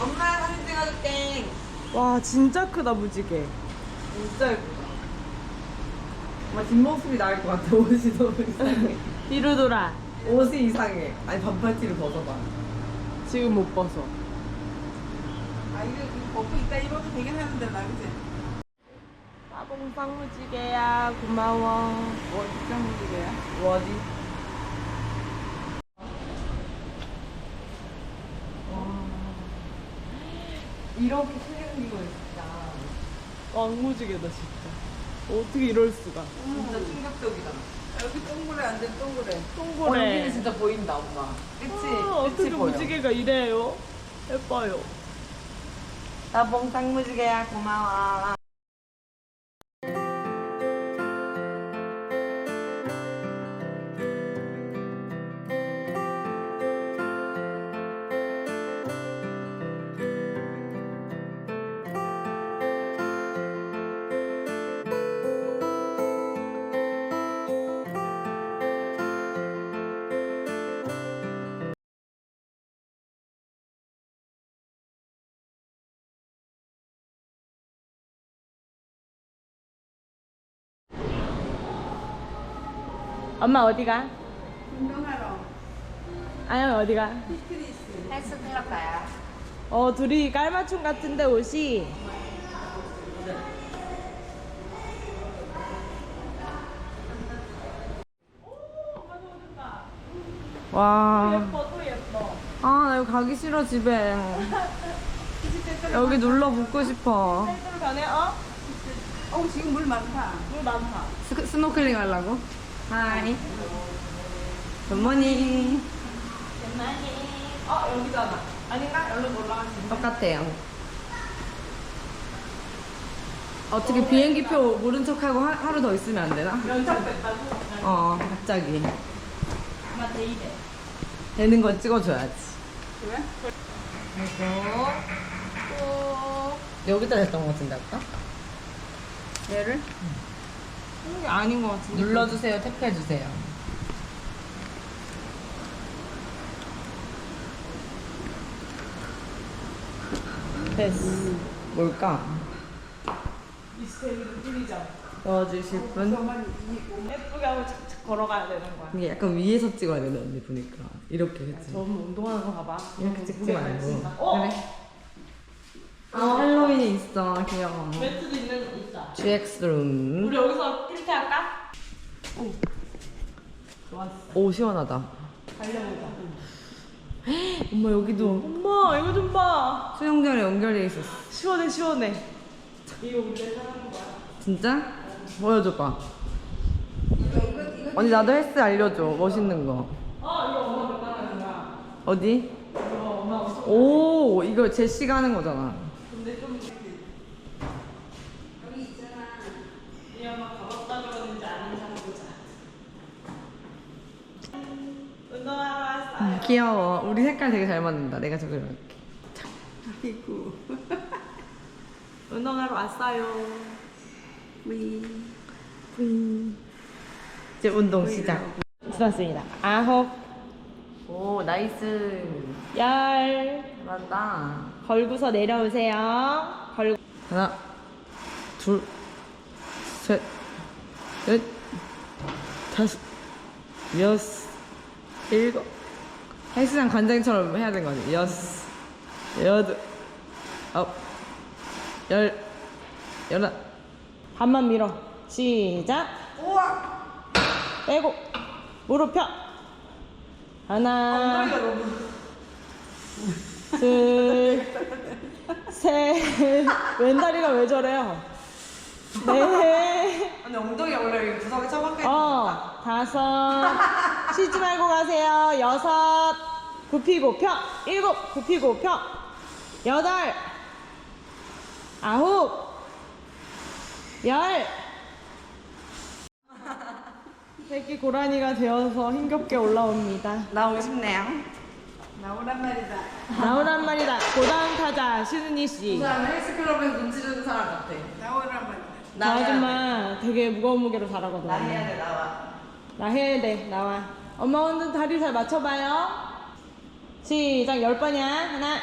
엄마 사진 찍어줄게. 와 진짜 크다 무지개. 진짜 예쁘다. 엄마 뒷모습이 나을 것 같아. 옷이 너무 이상해. 뒤로 돌아. 옷이 이상해. 아니 반팔티를 벗어봐. 지금 못 벗어. 아 이거 먹고 있다 이러도 되긴 하는데 나 그지? 빠봉빵 무지개야 고마워. 뭐 진짜 무지개야? 뭐하지? 이렇게 생기고 진짜. 왕무지개다 진짜. 어떻게 이럴 수가? 진짜 충격적이다. 여기 동그래 완전 동그래. 어, 동그래. 여기는 진짜 보인다, 엄마. 그치? 아, 어떻게 그치 보여. 무지개가 이래요? 예뻐요. 나 몽땅 무지개야, 고마워. 엄마 어디가? 운동하러. 아영 어디가? 피트니스. 헬스클럽 가요. 어 둘이 깔맞춤 같은데 옷이. 와. 예뻐 또 예뻐. 아, 나 여기 가기 싫어, 집에. 여기 눌러 붙고 싶어. 헬스로 가네? 어? 어 지금 물 많다. 물 많다. 스, 스노클링 하려고? 하이. 굿모닝. 어 여기잖아. 아닌가? 여기로 올라가지. 똑같아요. 어떻게 비행기표 모른 척하고 하, 하루 더 있으면 안 되나? 연착됐다고? 어, 갑자기. 엄마 데이래. 되는 건 찍어줘야지. 그래? 그리고 또 여기다 됐던 것 같은데 아까? 얘를? 이게 아닌 것 같은데. 눌러주세요, 탭해주세요. 됐어. 뭘까? 미스테리를 뿌리자. 넣어주실 분? 예쁘게 하고 착착 걸어가야 되는 거야. 이게 약간 위에서 찍어야 되는 언니 보니까 이렇게 그치? 저분 운동하는 거 봐봐. 이렇게 찍지 말고. 어? 그래 아 할로윈이 있어 귀여워 매트도 있는 있다. GX룸 우리 여기서 필테 할까? 오. 시원하다 달려보자. 엄마 여기도 엄마 이거 좀 봐. 수영장에 연결돼 있었어 시원해 시원해. 이거 맨날 하는 거야. 진짜? 보여줘봐 언니 나도 헬스 알려줘 멋있는 거어 이거 엄마 하는 거야. 어디? 이거 엄마 오 이거 제시가 하는 거잖아 근데 좀 이 엄마 가봤다 그러는지 아닌지 한번 보자. 왔어요. 귀여워 우리 색깔 되게 잘 맞는다 내가 저거 이렇게 아이고. 운동하러 왔어요. 위. 이제 운동 시작 수고하셨습니다. 아홉, 오 나이스 열, 잘한다 걸고서 내려오세요. 걸. 하나, 둘, 셋, 넷, 다섯, 여섯, 일곱. 헬스장 관장처럼 해야 되는 거지. 여섯, 여덟, 아홉, 열, 열한. 반만 밀어. 시작. 우와. 빼고 무릎 펴. 하나, 둘, 셋. 왼다리가 왜 저래요? 네. 아니 엉덩이 원래 구석에 처박혀 어, 다섯. 쉬지 말고 가세요. 여섯. 굽히고 펴. 일곱. 굽히고 펴. 여덟. 아홉. 열. 새끼 고라니가 되어서 힘겹게 올라옵니다. 나오고 싶네요. 나오란 말이다. 나오란 말이다. 고다음 타자 신은희 씨. 사람 헬스클럽에서 눈치 주는 사람 같아. 나오란 말이다. 저 아줌마 되게 무거운 무게로 잘하거든. 나 해야 돼, 나와. 나 해야 돼. 나와. 엄마 오늘 다리 잘 맞춰봐요. 시작. 열 번이야. 하나,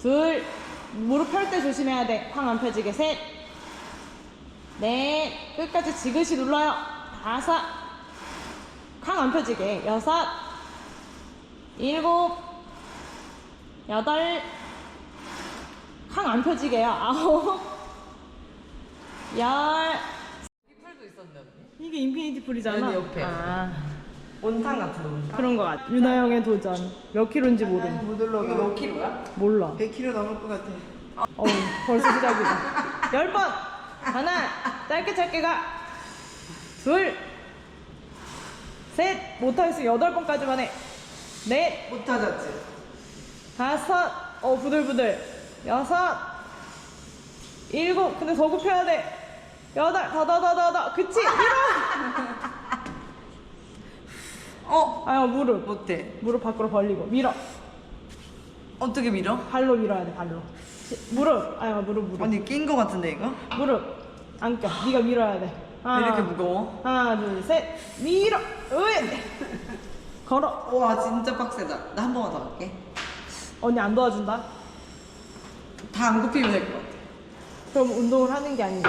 둘, 무릎 펼 때 조심해야 돼. 쾅안 펴지게. 셋, 넷, 끝까지 지그시 눌러요. 다섯, 쾅안 펴지게. 여섯, 일곱, 여덟, 쾅안 펴지게요. 아홉, 열. 이게 인피니티 풀이잖아. 여기 옆에. 아, 온탕 같은 거. 그런 거 같아. 유나 형의 도전. 몇 킬로인지 모름. 못 올라가. 이거 몇 킬로야? 몰라. 100kg 넘을 것 같아. 어우, 벌써 시작이다. 열 번! 하나, 짧게 짧게 가. 둘, 셋, 못하겠어. 여덟 번까지만 해. 넷, 못 찾았지. 다섯, 어, 부들부들. 여섯, 일곱, 근데 더 굽혀야 돼. 여덟, 더, 더, 더, 더, 더. 그치? 밀어! 어? 아유, 무릎. 못해. 무릎 밖으로 벌리고. 밀어. 어떻게 밀어? 발로 밀어야 돼, 발로. 시- 무릎. 아유, 무릎, 무릎. 언니 낀 거 같은데 이거? 무릎. 안 껴. 네가 밀어야 돼. 왜 이렇게 무거워? 하나, 둘, 셋. 밀어. 으이. 걸어. 와 진짜 빡세다. 나 한 번만 더 할게. 언니 안 도와준다. 다 안 굽히면 될 것 같아. 그럼 운동을 하는 게 아니지.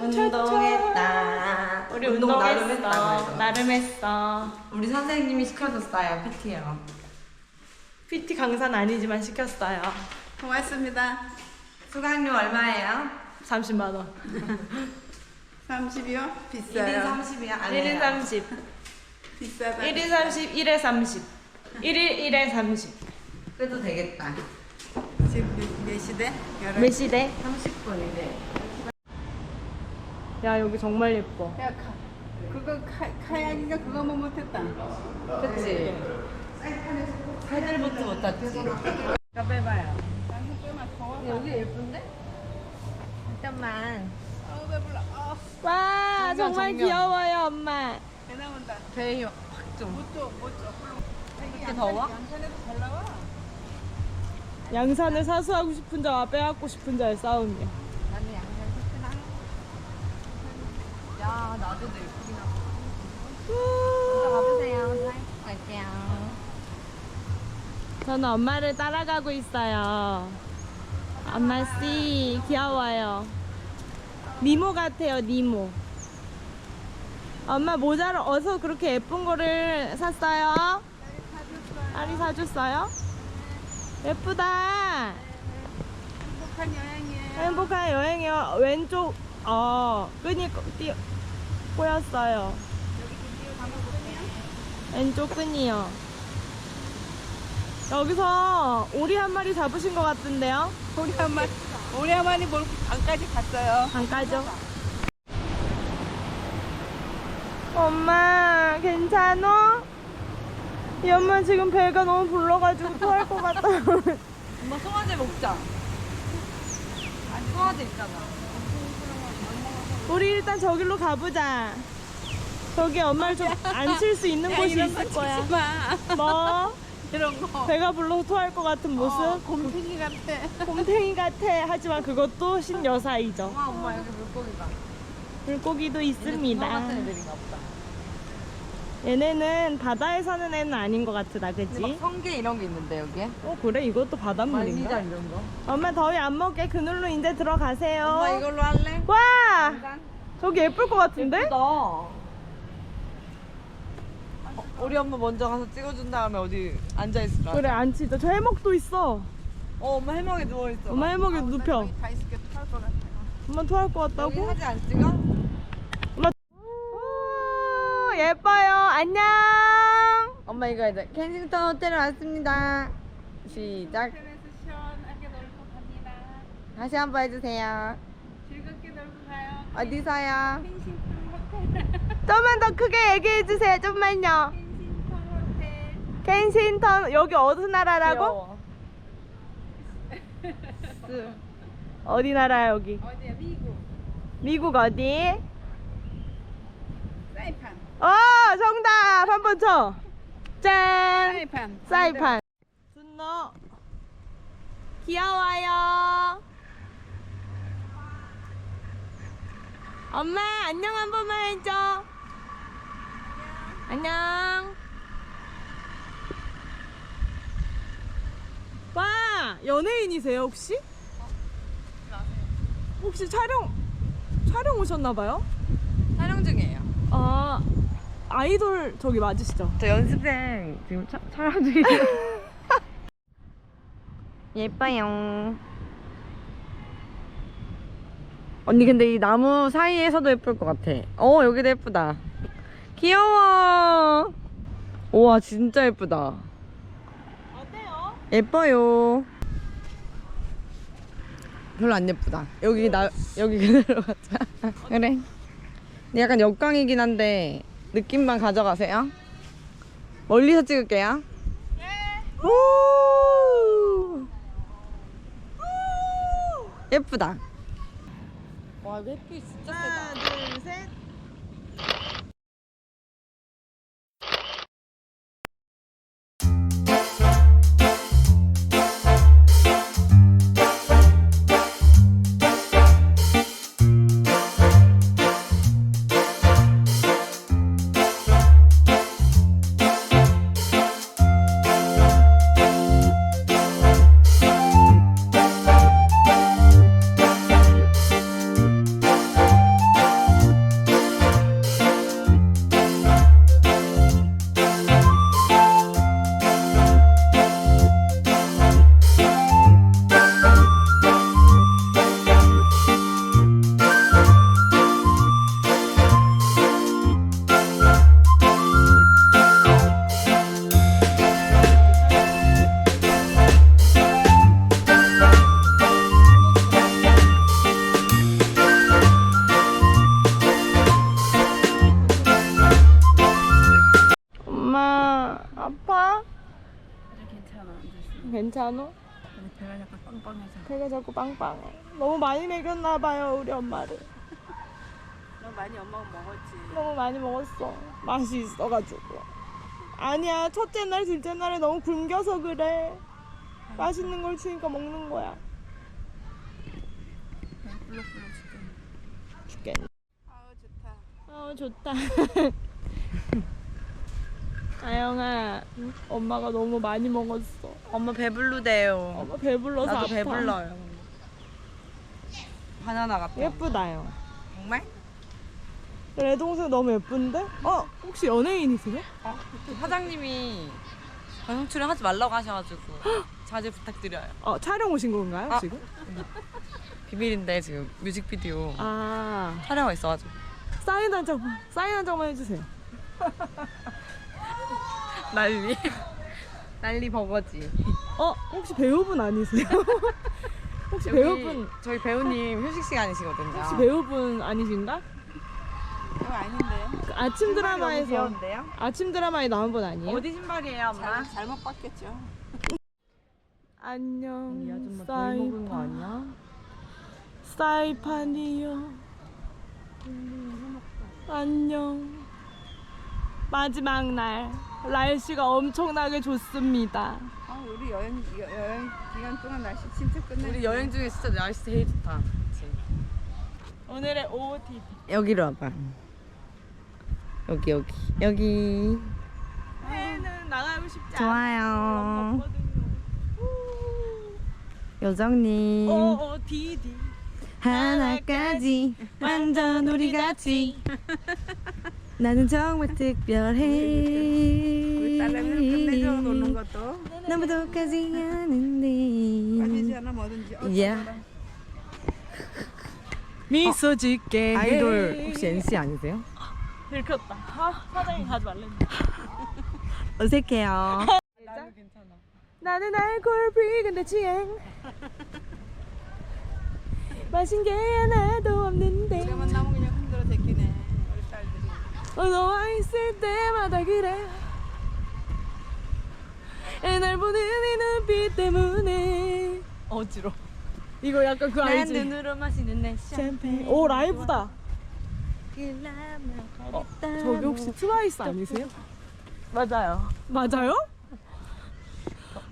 운동했다. 우리 운동 나름. 했다, 그래도. 나름 했어. 우리 선생님이 시켜줬어요 PT요. PT 강사는 아니지만 시켰어요. 고맙습니다. 수강료 얼마예요? 30만 원. 30이요? 1인 비싸요. 30이야? 1인 30. 비싸다. 1인 30, 1에 30. 1일 1에 30. 그래도 되겠다. 지금 몇, 몇 시대? 열한 몇 시대? 30분인데. 야, 여기 정말 예뻐. 야, 카, 그거 카, 카약인가 그거만 못했다. 그치? 패들보트 못 탔지? 빼봐요. 여기 예쁜데? 잠깐만. 어, 배불러. 어, 와, 정말 정면. 귀여워요, 엄마. 배 나온다. 배이 확좀 못 줘, 못 줘. 이렇게 더워? 양산에도 잘 나와. 양산을 사수하고 싶은 자와 빼앗고 싶은 자의 싸움이야. 나는 양산 좋구나. 야, 나도 예쁘긴 하다. 가보세요. 갈게요. 저는 엄마를 따라가고 있어요. 엄마 씨 귀여워요. 니모 같아요, 니모. 엄마 모자를 어서 그렇게 예쁜 거를 샀어요? 딸이 사줬어요? 예쁘다. 행복한 여행이에요. 행복한 여행이요. 왼쪽 어 끈이 꼬- 띄 꼬였어요. 왼쪽 끈이요. 여기서 오리 한 마리 잡으신 것 같은데요? 우리 한마 우리 한 마리 몰고 강까지 갔어요. 안 까죠? 엄마 괜찮어? 이 엄마 지금 배가 너무 불러가지고 토할 것 같다. 엄마 송화제 먹자. 송화제 있잖아. 우리 일단 저길로 가보자. 저기 엄마를 좀 앉힐 수 있는 곳이 있을 거야. 마. 뭐? 이런 거. 배가 불러서 토할 것 같은 모습? 어, 곰탱이 같아. 곰탱이 같아. 하지만 그것도 신여사이죠. 와, 엄마 여기 물고기가. 물고기도 있습니다. 얘네는 바다에 사는 애는 아닌 것 근데 그치? 막 성게 이런 게 있는데 여기에? 어, 그래? 이것도 바닷물인가? 만리장 이런 거. 엄마 더위 안 먹게 그늘로 이제 들어가세요. 엄마 이걸로 할래? 와! 저기 예쁠 것 같은데? 예쁘다. 어, 우리 엄마 먼저 가서 찍어준 다음에 어디 앉아 있을까? 그래, 앉히자. 저 해먹도 있어. 어, 엄마 해먹에 누워 있어. 엄마 해먹에 눕혀. 여기 다 있을게 탈것 같아. 엄마 토할 것 여기 같다고? 사진 안 찍어? 엄마. 오, 예뻐요. 안녕. 엄마 이거 이제 켄싱턴 호텔에 왔습니다. 시작. 호텔에서 시원하게 놀고 갑니다. 다시 한 번 해주세요. 즐겁게 놀고 가요. 어디서요? 켄싱턴 호텔. 좀만 더 크게 얘기해 주세요. 좀만요. 켄싱턴 호텔. 켄싱턴 여기 어느 나라라고? 어디 나라야 여기? 어디야? 미국. 미국 어디? 사이판. 어 정답 한 번 쳐. 짠. 사이판. 사이판. 준노. 귀여워요. 엄마 안녕 한 번만 해줘. 안녕. 와 연예인이세요 혹시? 혹시 촬영 촬영 오셨나봐요? 촬영 중이에요. 아 아이돌 저기 맞으시죠? 저 연습생 지금 차, 촬영 중이에요. 예뻐요. 언니 근데 이 나무 사이에서도 예쁠 것 같아. 어 여기도 예쁘다. 귀여워. 우와 진짜 예쁘다. 어때요? 예뻐요. 별로 안 예쁘다. 여기 나 여기 그대로 가자. 그래. 근데 약간 역광이긴 한데 느낌만 가져가세요. 멀리서 찍을게요. 네. 오. 예쁘다. 와 햇빛 진짜 하나, 괜찮아? 배가 약간 빵빵해서. 배가 자꾸 빵빵해. 너무 많이 먹였나 봐요 우리 엄마를. 너 많이 엄마가 먹었지. 너무 많이 먹었어. 맛이 있어가지고. 아니야 첫째 날 둘째 날에 너무 굶겨서 그래. 맛있는 걸 주니까 먹는 거야. 불룩불룩 죽겠네. 죽겠네. 아우 좋다. 아 좋다. 아영아, 엄마가 너무 많이 먹었어. 엄마 배불르대요. 엄마 배불러서 나도 아파. 배불러요. 바나나 같아. 예쁘다요. 정말? 내 동생 너무 예쁜데? 어, 혹시 연예인이세요? 어? 사장님이 방송 출연하지 말라고 하셔가지고 자제 부탁드려요. 어, 촬영 오신 건가요, 아. 지금? 비밀인데 지금 뮤직비디오 아, 촬영하고 있어가지고. 사인 한 장만, 사인 한 장만 해주세요. 난리. 난리 버거지. 어, 혹시 배우분 아니세요? 혹시 여기 배우분, 저희 배우님 휴식 시간이시거든요. 혹시 배우분 아니신가? 그거 아닌데. 그 아침 드라마에서, 귀여운데요? 아침 드라마에 나온 분 아니에요? 어디 신발이에요, 엄마? 잘, 잘못 봤겠죠. 안녕, 이 아줌마 덜 먹은 거 아니야? 사이판이요. 안녕. 마지막 날 날씨가 엄청나게 좋습니다. 아 우리 여행 여, 여행 기간 동안 날씨 진짜 끝내. 우리 여행 중에 진짜 날씨 제일 좋다. 그치? 오늘의 OOTD. 여기로 와봐. 여기 여기 여기. 해는 나가고 싶지 좋아요. 요정님 OOTD. 하나까지 완전 우리 같이. 나는 정말 특별해. 우리 딸내미는 끝내줘 노는 것도. 너무도까지 빠지지 않은데. 않아 뭐든지. 어, 예. 저거라. 미소 짓게 아이돌 혹시 NC 아니세요? 들켰다. 아, 사장님 가지 말랬는데. 어색해요. 괜찮아. 나는 알코올 프리 근데 취행. 마신 게 하나도 없는데. 지금은 나무 그냥 흔들어 제끼네. 너와 있을 때마다 그래. 날 보는 이 눈빛 때문에. 어지러. 이거 약간 그 알지? 눈으로 마시는 내 샴페인. 오 라이브다. 어, 저기 혹시 트와이스 아니세요? 맞아요. 맞아요?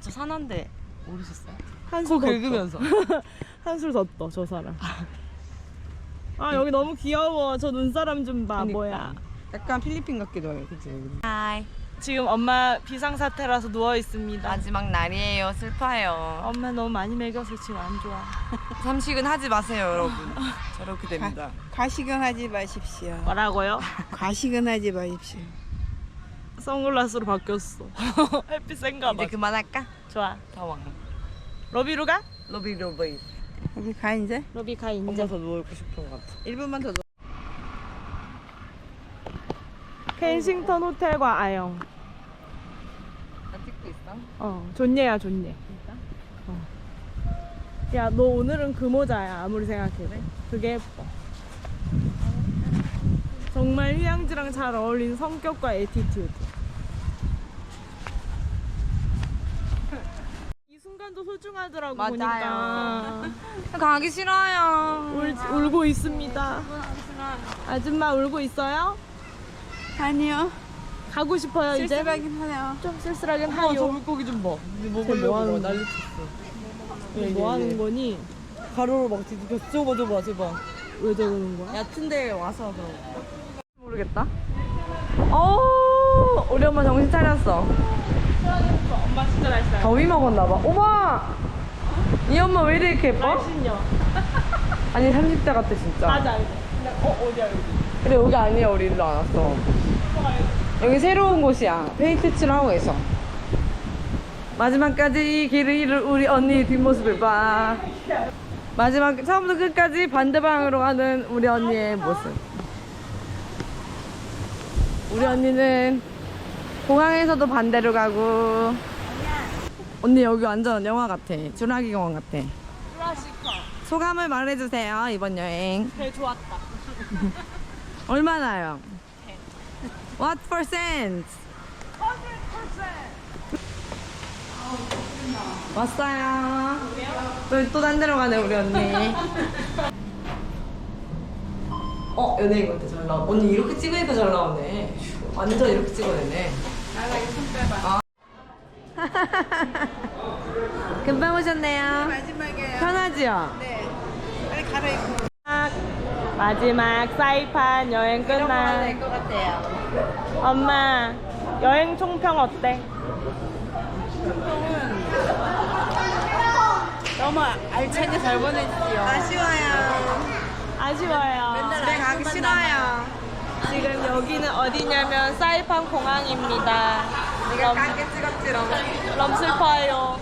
저 산한데 모르셨어요? 한술 더 긁으면서. 한술 더 떠, 저 사람. 아, 여기 너무 귀여워. 저 눈사람 좀 봐, 그니까. 뭐야. 약간 필리핀 같기도 해요. 그치? 하이 지금 엄마 비상사태라서 누워 있습니다. 마지막 날이에요 슬퍼요 엄마 너무 많이 먹여서 지금 안 좋아. 삼식은 하지 마세요 여러분 저렇게 됩니다 과식은 하지 마십시오. 뭐라고요? 과식은 하지 마십시오. 선글라스로 바뀌었어. 햇빛 센가 봐. 이제 그만할까? 좋아. 더워 러비로 가? 로비 로비 우리 가 이제? 러비 가 이제. 엄마 더 누워 있고 싶은 것 같아 1분만 더 누워. 켄싱턴 호텔과 아영. 나 찍고 있어? 어, 좋네야, 좋네. 어. 야, 너 오늘은 그 모자야, 아무리 생각해도. 그게 예뻐. 정말 휴양지랑 잘 어울리는 성격과 에티튜드. 이 순간도 소중하더라고, 맞아요. 보니까. 가기 싫어요 울, 울고 있습니다. 아줌마 울고 있어요? 아니요. 가고 싶어요, 이제? 쓸쓸하긴 하네요. 좀 쓸쓸하긴 저 하요. 물고기 좀봐 쟤 먹으려고 뭐 하는 막 거야? 난리 쳤어 뭐 하는 거니? 가로로 막 뒤집혔어 저거 저거 저거 왜 저러는 거야? 얕은 데 와서 거 모르겠다. 어 우리 엄마 정신 차렸어 엄마 진짜 날씬해. 더위 먹었나 봐 오마 이 엄마 왜 이렇게 예뻐? 날씬녀. 아니 30대 같아 진짜 맞아, 어, 어디야, 여기? 그래 여기 아니야 우리 일로 안 왔어 여기 새로운 곳이야. 페인트 칠하고 있어 마지막까지 이 길을 잃을 우리 언니의 뒷모습을 봐. 마지막 처음부터 끝까지 반대 방향으로 가는 우리 언니의 모습. 우리 언니는 공항에서도 반대로 가고. 언니 여기 완전 영화 같아. 주라기 공원 같아. 소감을 말해주세요 이번 여행. 개 좋았다. 얼마나요? What percent? 왔어요. 또딴 데로 가네 우리 언니. 어 연예인 같아 잘 나와. 언니 이렇게 찍으니까 잘 나오네. 완전 이렇게 찍어내네. 아. 금방 오셨네요. 마지막이에요. 편하지요? 네. 빨리 갈아입고. 마지막 사이판 여행 끝난. 것 같아요. 엄마, 여행 총평 어때? 너무 알차게 잘 보내주세요. 아쉬워요. 아쉬워요. 집에 가기 싫어요. 지금 여기는 어디냐면 사이판 공항입니다. 내가 깎게 찍었지롱. 너무 슬퍼요.